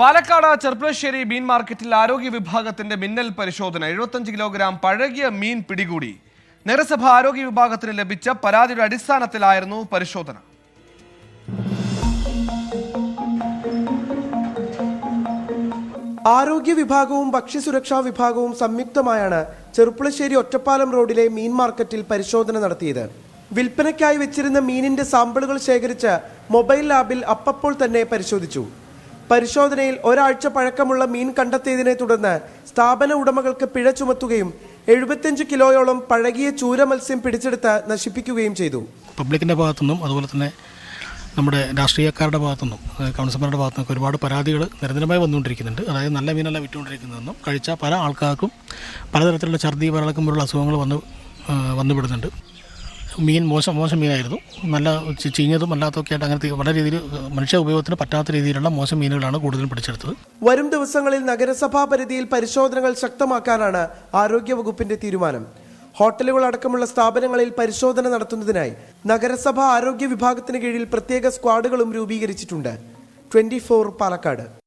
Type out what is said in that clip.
പാലക്കാട് ചെർപ്പളശ്ശേരി മീൻ മാർക്കറ്റിൽ ആരോഗ്യ വിഭാഗത്തിന്റെ മിന്നൽ പരിശോധന. എഴുപത്തഞ്ച് കിലോഗ്രാം പഴകിയ മീൻ പിടികൂടി. നഗരസഭ ആരോഗ്യ വിഭാഗത്തിന് ലഭിച്ച പരാതിയുടെ അടിസ്ഥാനത്തിലായിരുന്നു പരിശോധന. ആരോഗ്യ വിഭാഗവും ഭക്ഷ്യസുരക്ഷാ വിഭാഗവും സംയുക്തമായാണ് ചെറുപ്പുളശ്ശേരി ഒറ്റപ്പാലം റോഡിലെ മീൻ മാർക്കറ്റിൽ പരിശോധന നടത്തിയത്. വിൽപ്പനയ്ക്കായി വെച്ചിരുന്ന മീനിന്റെ സാമ്പിളുകൾ ശേഖരിച്ച് മൊബൈൽ ലാബിൽ അപ്പപ്പോൾ തന്നെ പരിശോധിച്ചു. പരിശോധനയിൽ ഒരാഴ്ച പഴക്കമുള്ള മീൻ കണ്ടെത്തിയതിനെ തുടർന്ന് സ്ഥാപന ഉടമകൾക്ക് പിഴ ചുമത്തുകയും എഴുപത്തിയഞ്ച് കിലോയോളം പഴകിയ ചൂര മത്സ്യം പിടിച്ചെടുത്ത് നശിപ്പിക്കുകയും ചെയ്തു. പബ്ലിക്കിന്റെ ഭാഗത്തുനിന്നും അതുപോലെ തന്നെ നമ്മുടെ രാഷ്ട്രീയക്കാരുടെ ഭാഗത്തുനിന്നും കൗൺസിലർമാരുടെ ഭാഗത്തുനിന്നും ഒരുപാട് പരാതികൾ നിരന്തരമായി വന്നുകൊണ്ടിരിക്കുന്നുണ്ട്. അതായത് നല്ല മീനല്ല വിറ്റുകൊണ്ടിരിക്കുന്നതെന്നും കഴിച്ച പല ആൾക്കാർക്കും പലതരത്തിലുള്ള ഛർദി വരളക്കം പോലുള്ള അസുഖങ്ങൾ വന്ന് വന്നുപെടുന്നുണ്ട്. മീൻ മോശം മോശം മീനായിരുന്നു. നല്ല ചീഞ്ഞതും അല്ലാത്തതൊക്കെ ആയിട്ട് അങ്ങനത്തെ വളരെ രീതിയിൽ മനുഷ്യ ഉപയോഗത്തിന് പറ്റാത്ത രീതിയിലുള്ള മോശം മീനുകളാണ് കൂടുതലും പിടിച്ചെടുത്തത്. വരും ദിവസങ്ങളിൽ നഗരസഭാ പരിധിയിൽ പരിശോധനകൾ ശക്തമാക്കാനാണ് ആരോഗ്യവകുപ്പിന്റെ തീരുമാനം. ഹോട്ടലുകൾ അടക്കമുള്ള സ്ഥാപനങ്ങളിൽ പരിശോധന നടത്തുന്നതിനായി നഗരസഭാ ആരോഗ്യ വിഭാഗത്തിന് കീഴിൽ പ്രത്യേക സ്ക്വാഡുകളും രൂപീകരിച്ചിട്ടുണ്ട്. ട്വന്റി പാലക്കാട്.